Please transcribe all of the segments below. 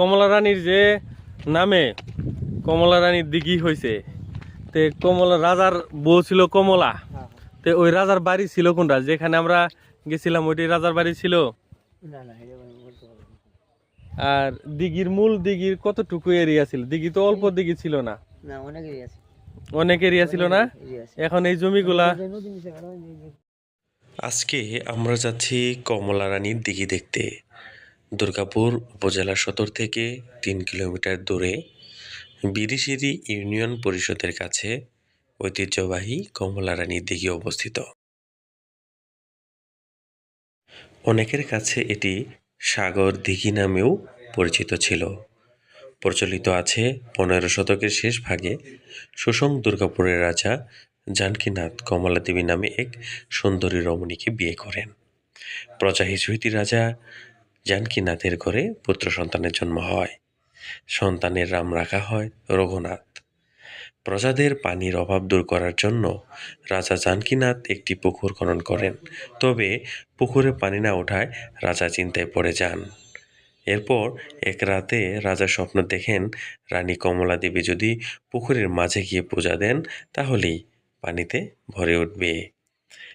কমলা রানীর যে নামে কমলা রানীর দিঘি হয়েছে তে কমলা রাজার বউ ছিল কমলা। হ্যাঁ। তে ওই রাজার বাড়ি ছিল কোনটা? যেখানে আমরা গেছিলাম ওইটাই রাজার বাড়ি ছিল। আর দিঘির মূল দিঘির কতটুকু এরিয়া ছিল? দিঘি তো অল্প দিঘি ছিল না। অনেক এরিয়া ছিল না? এখন এই জমিগুলা আজকে আমরা যাচ্ছি কমলা রানীর দিঘি দেখতে। দুর্গাপুর উপজেলা সদর থেকে তিন কিলোমিটার দূরে বিরিশিরি ইউনিয়ন পরিষদের কাছে ঐতিহ্যবাহী কমলা রানীর দিঘি অবস্থিত। অনেকের কাছে এটি সাগর দিঘি নামেও পরিচিত ছিল। প্রচলিত আছে পনেরো শতকের শেষ ভাগে সুষম দুর্গাপুরের রাজা জানকীনাথ কমলা দেবী নামে এক সুন্দরী রমণীকে বিয়ে করেন। প্রজা হিসুইতি রাজা জানকীনাথের ঘরে পুত্র সন্তানের জন্ম হয়? সন্তানের নাম রাখা হয় রঘুনাথ। প্রজাদের পানির অভাব দূর করার জন্য রাজা জানকীনাথ একটি পুকুর খনন করেন। তবে পুকুরে পানি না ওঠায় রাজা চিন্তায় পড়ে যান। এরপর এক রাতে রাজা স্বপ্ন দেখেন, রানী কমলা দেবী যদি পুকুরের মাঝে গিয়ে পূজা দেন, তাহলেই পানিতে ভরে উঠবে।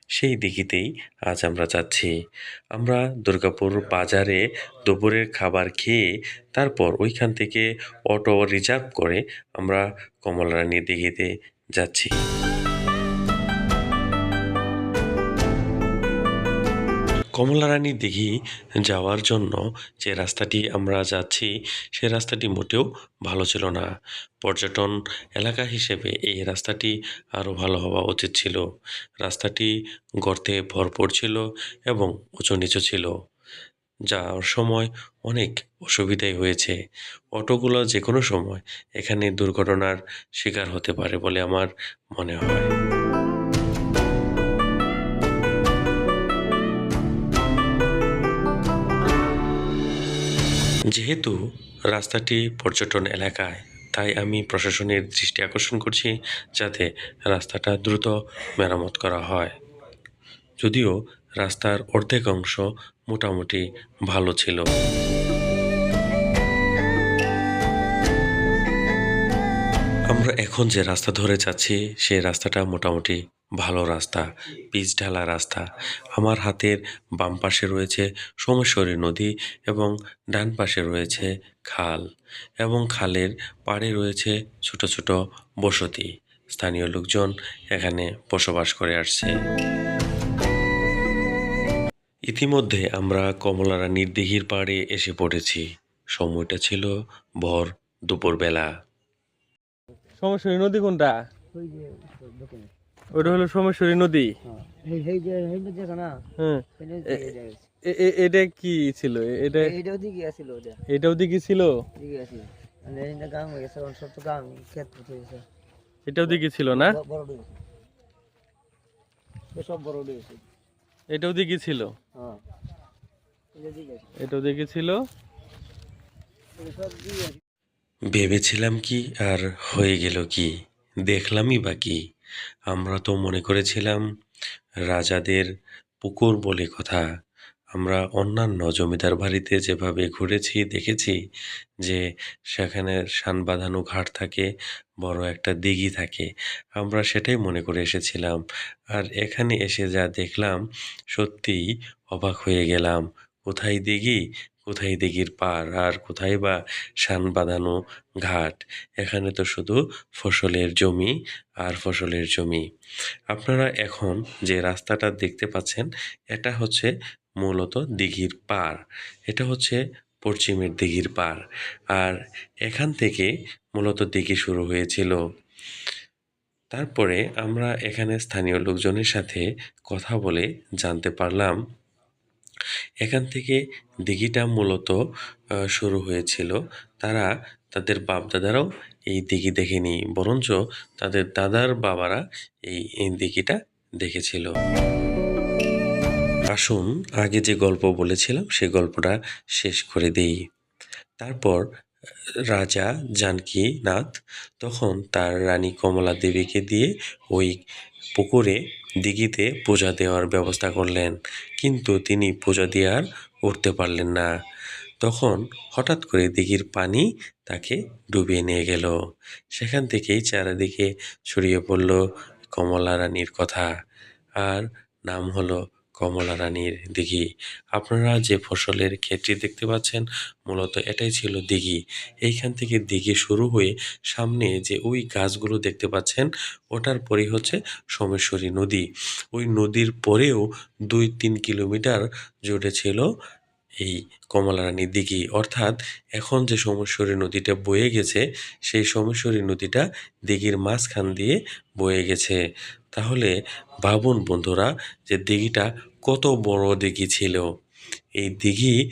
সেই দিঘিতেই আজ আমরা যাচ্ছি। আমরা দুর্গাপুর বাজারে দুপুরের খাবার খেয়ে তারপর ওইখান থেকে অটো রিজার্ভ করে আমরা কমলরানী দিঘিতে যাচ্ছি। কমলারানী দিঘি যাওয়ার জন্য যে রাস্তাটি আমরা যাচ্ছি, সে রাস্তাটি মোটেও ভালো ছিল না। পর্যটন এলাকা হিসেবে এই রাস্তাটি আরও ভালো হওয়া উচিত ছিল। রাস্তাটি গর্তে ভরপুর ছিল এবং উঁচু নিচু ছিল। যাওয়ার সময় অনেক অসুবিধাই হয়েছে। অটোগুলো যে কোনো সময় এখানে দুর্ঘটনার শিকার হতে পারে বলে আমার মনে হয়। যেহেতু রাস্তাটি পর্যটন এলাকায়, তাই আমি প্রশাসনের দৃষ্টি আকর্ষণ করছি যাতে রাস্তাটা দ্রুত মেরামত করা হয়। যদিও রাস্তার অর্ধেক অংশ মোটামুটি ভালো ছিল। আমরা এখন যে রাস্তা ধরে যাচ্ছি, সেই রাস্তাটা মোটামুটি ভালো রাস্তা, পিচ ঢালা রাস্তা। আমার হাতের বাম পাশে রয়েছে সোমেশ্বরী নদী এবং ডান পাশে রয়েছে খাল এবং খালের পাড়ে রয়েছে ছোট ছোট বসতি। স্থানীয় লোকজন এখানে বসবাস করে আসছে। ইতিমধ্যে আমরা কমলারা দিঘির পাড়ে এসে পড়েছি। সময়টা ছিল ভর দুপুরবেলা। সোমেশ্বরী নদী কোনটা? ওই ওইটা হলো সোমেশ্বরী নদী। হ্যাঁ হ্যাঁ। এটা দিকে কি ছিল? এটা দিকে ওটা। এটাও ছিল? দিকে গেছে এটাও দিঘি ছিল না? এটাও দিঘি ছিল? হ্যাঁ। এটা দিকে এটাও ছিল দিকে আছে। ভেবেছিলাম কি আর হয়ে গেল কি? দেখলামই বা কি? আমরা তো মনে করেছিলাম রাজাদের পুকুর বলে কথা। আমরা অন্যান্য জমিদার বাড়িতে যেভাবে ঘুরেছি, দেখেছি যে সেখানে সান বাঁধানো ঘাট থাকে, বড় একটা দিঘি থাকে। আমরা সেটাই মনে করে এসেছিলাম। আর এখানে এসে যা দেখলাম, সত্যিই অবাক হয়ে গেলাম। কোথায় দিঘি? কোথায় দিঘির পার আর কোথায় বা সান বাঁধানো ঘাট? এখানে তো শুধু ফসলের জমি আর ফসলের জমি। আপনারা এখন যে রাস্তাটা দেখতে পাচ্ছেন, এটা হচ্ছে মূলত দিঘির পার এটা হচ্ছে পশ্চিমের দিঘির পার আর এখান থেকে মূলত দিঘি শুরু হয়েছিল। তারপরে আমরা এখানে স্থানীয় লোকজনের সাথে কথা বলে জানতে পারলাম এখান থেকে দিঘিটা মূলত শুরু হয়েছিল। তারা তাদের বাপ দাদারাও এই দিঘি দেখেনি, বরঞ্চ তাদের দাদার বাবারা এই দিঘিটা দেখেছিল। আসুন আগে যে গল্প বলেছিলাম সেই গল্পটা শেষ করে দেই। তারপর, রাজা জানকীনাথ তখন তার রানী কমলা দেবীকে দিয়ে ওই পুকুরে দিঘিতে পূজা দেওয়ার ব্যবস্থা করলেন, কিন্তু তিনি পূজা দিয়ে আর উঠতে পারলেন না। তখন হঠাৎ করে দিঘির পানি তাকে ডুবিয়ে নিয়ে গেল। সেখান থেকেই চারিদিকে ছড়িয়ে পড়ল কমলা রানীর কথা। আর নাম হলো কমলা রানীর দিঘি। আপনারা যে ফসলের ক্ষেতটি দেখতে পাচ্ছেন, মূলত এটাই ছিল দিঘি। এইখান থেকে দিঘি শুরু হয়ে সামনে যে ওই গাছগুলো দেখতে পাচ্ছেন, ওটার পরেই হচ্ছে সোমেশ্বরী নদী। ওই নদীর পরেও দুই তিন কিলোমিটার জুড়ে ছিল এই কমলারানী দিঘি অর্থাৎ এখন যে সোমেশ্বরী নদীটা বয়ে গেছে, সেই সোমেশ্বরী নদীটা দিঘির মাঝখান দিয়ে বয়ে গেছে। তাহলে ভাবুন বন্ধুরা যে দিঘিটা কত বড় দিঘি ছিল। এই দিঘি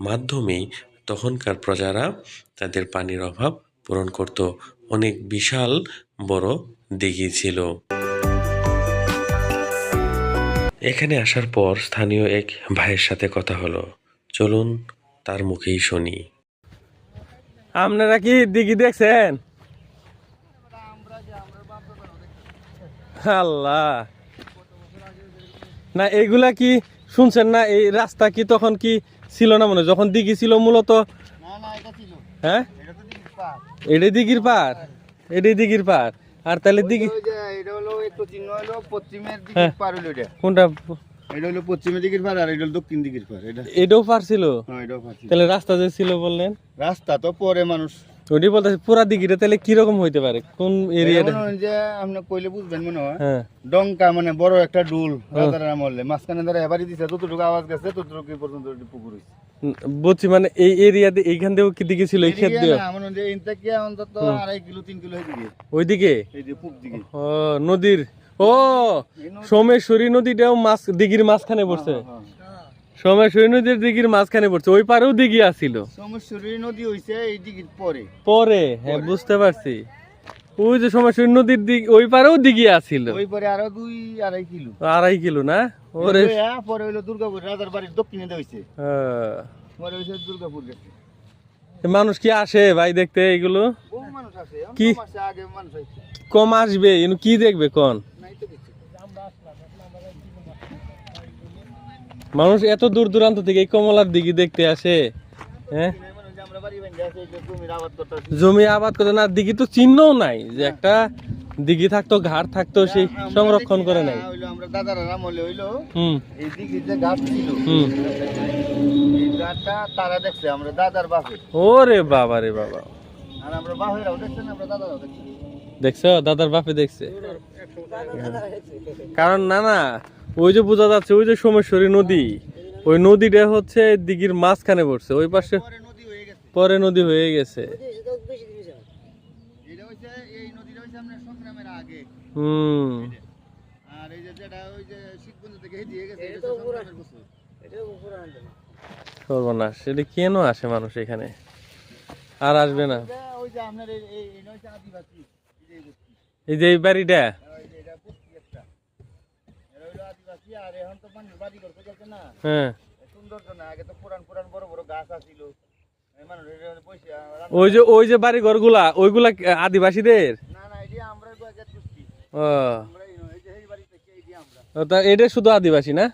মাধ্যমেই তখনকার প্রজারা তাদের পানির অভাব পূরণ করত। অনেক বিশাল বড় দিঘি ছিল। এখানে আসার পর স্থানীয় এক ভাইয়ের সাথে কথা হলো। চলুন তার মুখেই শুনি। আপনারা কি দিঘি দেখছেন? আল্লাহ। না এগুলা কি শুনছেন না? এই রাস্তা কি তখন কি ছিল না মনে যখন দিঘি ছিল মূলত না না এটা ছিল। হ্যাঁ? এটা দিঘির পার এটাই দিঘির পার আর তাহলে দিঘি ওই যে এটা হলো একটু চিহ্ন হলো পশ্চিমের হ্যাঁ। কোনটা? এটা হলো পশ্চিমের দিকের পার আর এটা হলো দক্ষিণ দিকের পার এটা এটাও পার ছিল? হ্যাঁ এটাও পার ছিল। তাহলে রাস্তা যে ছিল বললেন? রাস্তা তো পরে মানুষ ওটি বলতেছে পুরা দিঘিটা তাহলে কীরকম হইতে পারে? কোন এরিয়াটা? যে আপনি কইলে বুঝবেন মনে হয়। ডঙ্কা মানে বড় একটা ডুল রাজার আমলে। মাঝখানে ধরে এবারই দিছে যতটুকু আওয়াজ গেছে ততটুকু পর্যন্ত পুকুর হইছে। উম, মানে এই এরিয়াতে এইখান দিয়েও কি দিকে ছিল? এই ক্ষেত দিয়ে না, যে ইন থেকে অন্তত আড়াই কিলো তিন কিলো ওইদিকে? এই যে পূব দিকে। ও নদীর ও সোমেশ্বরী নদীটাও মাছ দিঘির মাঝখানে পড়ছে। হ্যাঁ। সোমেশ্বরী নদীর দিঘির মাঝখানে পড়ছে ওই পারেও দিঘি আসিল সোমেশ্বরী নদী হইছে এই দিকের পরে। পরে হ্যাঁ বুঝতে পারছি। ওই যে সোমেশ্বরী নদীর দিক ওই পারেও দিঘি আসিল ওই পরে আরও দুই আড়াই কিলো। আড়াই কিলো না? ওরে হ্যাঁ, পরে হইল দুর্গাপুর রাজার বাড়ির দক্ষিণে হইছে। হ্যাঁ। পরে হইছে দুর্গাপুর গেছে। মানুষ কি আসে ভাই দেখতে এগুলো কি? কম আসবে কি দেখবে কোন নাই তো কিছু মানুষ এত দূর দূরান্ত থেকে কমলার দিঘি দেখতে আসে হ্যাঁ। জমি আবাদ করে না দিঘি তো চিহ্নও নাই যে একটা দিঘি থাকতো ঘাট থাকতো সেই সংরক্ষণ করে নাই। ওরে বাবা রে বাবা। আর আমরা দেখছেন আমরা দাদারাও দেখছি। দেখছ? দাদার বাপে দেখছে। কারণ না না ওই যে বোঝা যাচ্ছে ওই যে সোমেশ্বরী নদী ওই নদীটা হচ্ছে দিঘির মাঝখানে পড়ছে ওই পাশে পরে নদী হয়ে গেছে। পরে নদী হয়ে গেছে। এটা হইছে এই নদীটা হইছে আপনার সংগ্রামের আগে। হুম। আর এই যে যেটা ওই যে শিখবন্ধু থেকে হেদিয়ে গেছে এটা হচ্ছে সংগ্রামের গোসল সর্বনাশ এটা কেন আসে মানুষ এখানে? আর আসবে না। ওই যে আপনার এই আদিবাসী। এই যে এই বাড়িটা? হ্যাঁ। ওই যে ওই যে বাড়ি ঘরগুলা ওইগুলা আদিবাসীদের? তা এটা শুধু আদিবাসী না?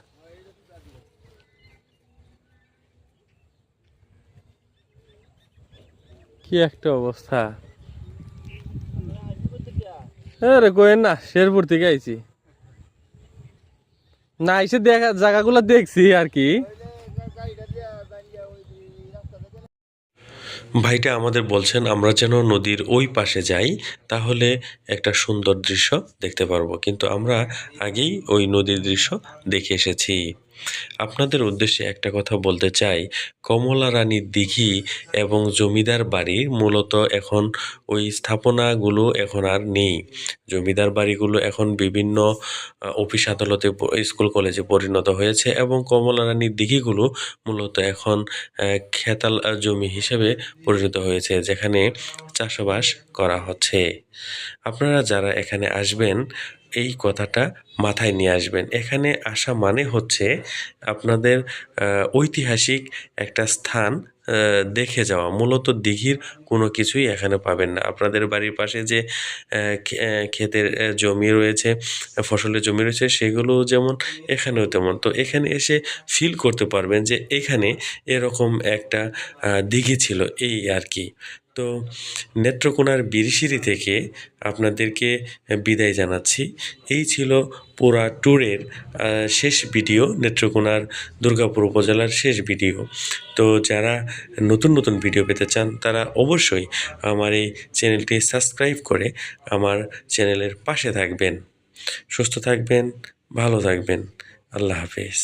কি একটা অবস্থা। না, শেরপুর থেকে আইছি। না, এসে দেখা জায়গাগুলো দেখছি আর কি। ভাইটা আমাদের বলছেন, আমরা যেন নদীর ওই পাশে যাই, তাহলে একটা সুন্দর দৃশ্য দেখতে পারব। কিন্তু আমরা আগেই ওই নদীর দৃশ্য দেখে এসেছি। আপনাদের উদ্দেশ্যে একটা কথা বলতে চাই। কমলা রানীর দিঘি এবং জমিদার বাড়ি মূলত এখন ওই স্থাপনাগুলো এখন আর নেই। জমিদার বাড়িগুলো এখন বিভিন্ন অফিস আদালতে স্কুল কলেজে পরিণত হয়েছে এবং কমলা রানীর দিঘিগুলো মূলত এখন খেতাল জমি হিসেবে পরিণত হয়েছে যেখানে চাষবাস করা হচ্ছে। আপনারা যারা এখানে আসবেন এই কথাটা মাথায় নিয়ে আসবেন। এখানে আসা মানে হচ্ছে আপনাদের ঐতিহাসিক একটা স্থান দেখে যাওয়া। মূলত দিঘির কোনো কিছুই এখানে পাবেন না। আপনাদের বাড়ির পাশে যে ক্ষেতের জমি রয়েছে ফসলের জমি রয়েছে, সেগুলো যেমন এখানেও তেমন। তো এখানে এসে ফিল করতে পারবেন যে এখানে এরকম একটা দিঘি ছিল, এই আর কি। তো নেত্রকোনার বিরিশিরি থেকে আপনাদেরকে বিদায় জানাচ্ছি। এই ছিল পুরা ট্যুরের শেষ ভিডিও, নেত্রকোনার দুর্গাপুর উপজেলার শেষ ভিডিও। তো যারা নতুন নতুন ভিডিও পেতে চান, তারা অবশ্যই আমার এই চ্যানেলটি সাবস্ক্রাইব করে আমার চ্যানেলের পাশে থাকবেন। সুস্থ থাকবেন, ভালো থাকবেন। আল্লাহ হাফেজ।